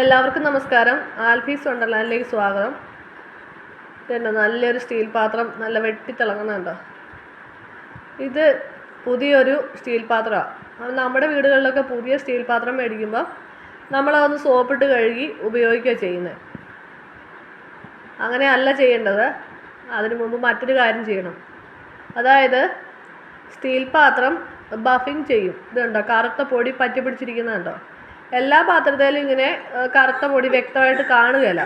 എല്ലാവർക്കും നമസ്കാരം. ആൽഫീസ് വണ്ടർലാൻഡിലേക്ക് സ്വാഗതം. ഇതുണ്ട് നല്ലൊരു സ്റ്റീൽ പാത്രം നല്ല വെട്ടിത്തിളങ്ങുന്നുണ്ടോ ഇത് പുതിയൊരു സ്റ്റീൽ പാത്രമാണ് നമ്മുടെ വീടുകളിലൊക്കെ പുതിയ സ്റ്റീൽ പാത്രം മേടിക്കുമ്പോൾ നമ്മളതൊന്ന് സോപ്പിട്ട് കഴുകി ഉപയോഗിക്കുക ചെയ്യുന്നത് അങ്ങനെയല്ല ചെയ്യേണ്ടത്. അതിനു മുമ്പ് മറ്റൊരു കാര്യം ചെയ്യണം. അതായത് സ്റ്റീൽ പാത്രം ബഫിങ് ചെയ്യും. ഇതുണ്ടോ കറുത്ത പൊടി പറ്റി പിടിച്ചിരിക്കുന്നുണ്ടോ എല്ലാ പാത്രത്തിലും ഇങ്ങനെ കറുത്ത പൊടി വ്യക്തമായിട്ട് കാണുകയില്ല.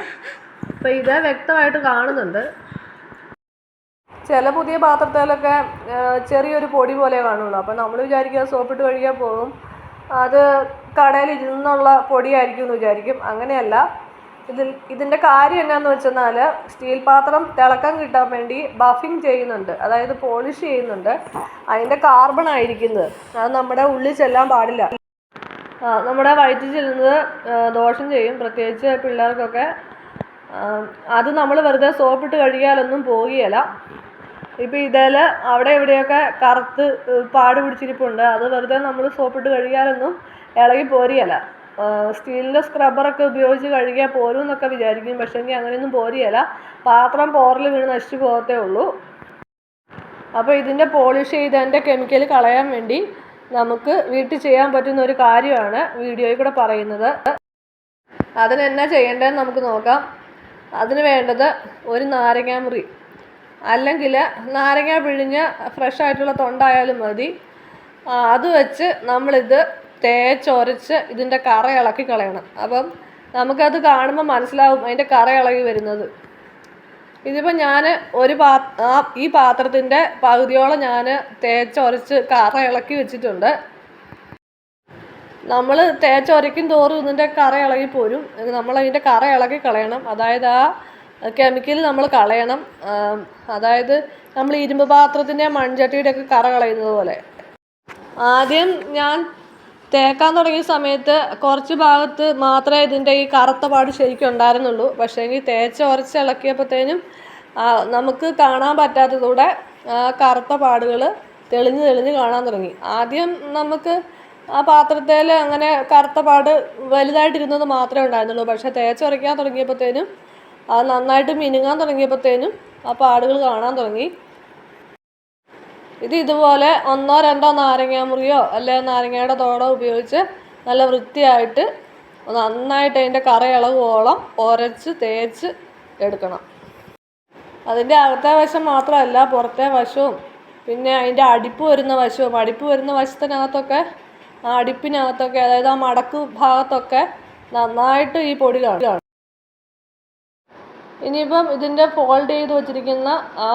അപ്പോൾ ഇത് വ്യക്തമായിട്ട് കാണുന്നുണ്ട്. ചില പുതിയ പാത്രത്തിലൊക്കെ ചെറിയൊരു പൊടി പോലെ കാണുള്ളൂ. അപ്പം നമ്മൾ വിചാരിക്കുക സോപ്പിട്ട് കഴുകിയാൽ പോകും. അത് കടയിൽ ഇരുന്നുള്ള പൊടിയായിരിക്കും എന്ന് വിചാരിക്കും. അങ്ങനെയല്ല. ഇതിൽ ഇതിന്റെ കാര്യം എന്നാന്ന് വെച്ചെന്നാൽ സ്റ്റീൽ പാത്രം തിളക്കം കിട്ടാൻ വേണ്ടി ബഫിങ് ചെയ്യുന്നുണ്ട്. അതായത് പോളിഷ് ചെയ്യുന്നുണ്ട്. അതിന്റെ കാർബൺ ആയിരിക്കുന്നത്. അത് നമ്മുടെ ഉള്ളിൽ ചെല്ലാൻ പാടില്ല. നമ്മുടെ വയറ്റിൽ ചെല്ലുന്നത് ദോഷം ചെയ്യും. പ്രത്യേകിച്ച് പിള്ളേർക്കൊക്കെ. അത് നമ്മൾ വെറുതെ സോപ്പിട്ട് കഴുകിയാലൊന്നും പോകുകയില്ല ഇപ്പം ഇതിൽ അവിടെ എവിടെയൊക്കെ കറുത്ത് പാട് പിടിച്ചിരിപ്പുണ്ട്. അത് വെറുതെ നമ്മൾ സോപ്പിട്ട് കഴുകിയാലൊന്നും ഇളകി പോരുകയില്ല. സ്റ്റീലിന്റെ സ്ക്രബറൊക്കെ ഉപയോഗിച്ച് കഴുകിയാൽ പോരും എന്നൊക്കെ വിചാരിക്കും. പക്ഷേങ്കിൽ അങ്ങനെയൊന്നും പോരുകയില്ല. പാത്രം പോറിൽ വീണ് നശിച്ചു പോകത്തേ ഉള്ളൂ. അപ്പോൾ ഇതിന്റെ പോളിഷ് ചെയ്തതിന്റെ കെമിക്കൽ കളയാൻ വേണ്ടി നമുക്ക് വീട്ടിൽ ചെയ്യാൻ പറ്റുന്ന ഒരു കാര്യമാണ് വീഡിയോയിൽ കൂടെ പറയുന്നത്. അതിനെന്നാ ചെയ്യേണ്ടതെന്ന് നമുക്ക് നോക്കാം. അതിന് വേണ്ടത് ഒരു നാരങ്ങാമുറി അല്ലെങ്കിൽ നാരങ്ങ പിഴിഞ്ഞ് ഫ്രഷ് ആയിട്ടുള്ള തൊണ്ടായാലും മതി. അത് വെച്ച് നമ്മളിത് തേച്ചൊരച്ച് ഇതിന്റെ കറ ഇളക്കി കളയണം. അപ്പം നമുക്കത് കാണുമ്പോൾ മനസ്സിലാവും അതിന്റെ കറ ഇളകി വരുന്നത്. ഇതിപ്പോൾ ഞാൻ ഒരു പാ ആ ഈ പാത്രത്തിന്റെ പകുതിയോളം ഞാൻ തേച്ചൊരച്ച് കറ ഇളക്കി വെച്ചിട്ടുണ്ട്. നമ്മൾ തേച്ചൊരയ്ക്കും തോറും ഇതിന്റെ കറ ഇളകി പോരും. നമ്മൾ അതിന്റെ കറ ഇളക്കി കളയണം. അതായത് ആ കെമിക്കൽ നമ്മൾ കളയണം. അതായത് നമ്മൾ ഇരുമ്പ് പാത്രത്തിന്റെ മൺചട്ടിയുടെ ഒക്കെ കറ കളയുന്നത് പോലെ. ആദ്യം ഞാൻ തേക്കാൻ തുടങ്ങിയ സമയത്ത് കുറച്ച് ഭാഗത്ത് മാത്രമേ ഇതിന്റെ ഈ കറുത്ത പാട് ശരിക്കും ഉണ്ടായിരുന്നുള്ളൂ. പക്ഷേ എങ്കിൽ തേച്ച് ഉരച്ച് ഇളക്കിയപ്പോഴത്തേനും നമുക്ക് കാണാൻ പറ്റാത്തതൂടെ കറുത്ത പാടുകൾ തെളിഞ്ഞ് തെളിഞ്ഞ് കാണാൻ തുടങ്ങി. ആദ്യം നമുക്ക് ആ പാത്രത്തിൽ അങ്ങനെ കറുത്ത പാട് വലുതായിട്ടിരുന്നത് മാത്രമേ ഉണ്ടായിരുന്നുള്ളൂ. പക്ഷേ തേച്ചുരയ്ക്കാൻ തുടങ്ങിയപ്പോഴത്തേനും അത് നന്നായിട്ട് മിനുങ്ങാൻ തുടങ്ങിയപ്പോഴത്തേനും ആ പാടുകൾ കാണാൻ തുടങ്ങി. ഇത് ഇതുപോലെ ഒന്നോ രണ്ടോ നാരങ്ങാമുറിയോ അല്ലെ നാരങ്ങയുടെ തോടോ ഉപയോഗിച്ച് നല്ല വൃത്തിയായിട്ട് നന്നായിട്ട് അതിന്റെ കറ ഇളകുവോളം ഒരച്ച് തേച്ച് എടുക്കണം. അതിന്റെ അകത്തെ വശം മാത്രമല്ല പുറത്തെ വശവും. പിന്നെ അതിന്റെ അടിപ്പ് വരുന്ന വശവും. അടിപ്പ് വരുന്ന വശത്തിനകത്തൊക്കെ ആ അടിപ്പിനകത്തൊക്കെ അതായത് ആ മടക്ക് ഭാഗത്തൊക്കെ നന്നായിട്ട് ഈ പൊടി കാണും. ഇനിയിപ്പം ഇതിന്റെ ഫോൾഡ് ചെയ്ത് വെച്ചിരിക്കുന്ന ആ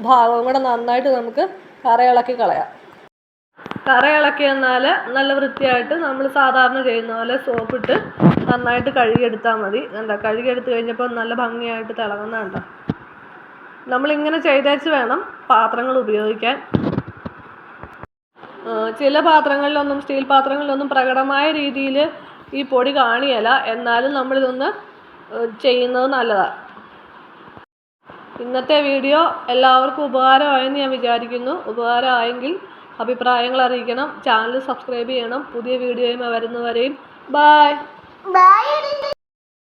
ഭാഗവും കൂടെ നന്നായിട്ട് നമുക്ക് കറയിളക്കി കളയാം. കറയിളക്കി എന്നാൽ നല്ല വൃത്തിയായിട്ട് നമ്മൾ സാധാരണ ചെയ്യുന്ന പോലെ സോപ്പിട്ട് നന്നായിട്ട് കഴുകിയെടുത്താൽ മതി. കണ്ടോ? കഴുകിയെടുത്ത് കഴിഞ്ഞപ്പോൾ നല്ല ഭംഗിയായിട്ട് തിളങ്ങുന്ന കണ്ടോ? നമ്മളിങ്ങനെ ചെയ്തേച്ച് വേണം പാത്രങ്ങൾ ഉപയോഗിക്കാൻ. ചില പാത്രങ്ങളിലൊന്നും സ്റ്റീൽ പാത്രങ്ങളിലൊന്നും പ്രകടമായ രീതിയിൽ ഈ പൊടി കാണിയല്ല. എന്നാലും നമ്മളിതൊന്ന് ചെയ്യുന്നത് നല്ലതാണ് ഇന്നത്തെ വീഡിയോ എല്ലാവർക്കും ഉപകാരമായെന്ന് ഞാൻ വിചാരിക്കുന്നു. ഉപകാരമായെങ്കിൽ അഭിപ്രായങ്ങൾ അറിയിക്കണം. ചാനൽ സബ്സ്ക്രൈബ് ചെയ്യണം. പുതിയ വീഡിയോയുമായി വരുന്നവരെയും ബായ്.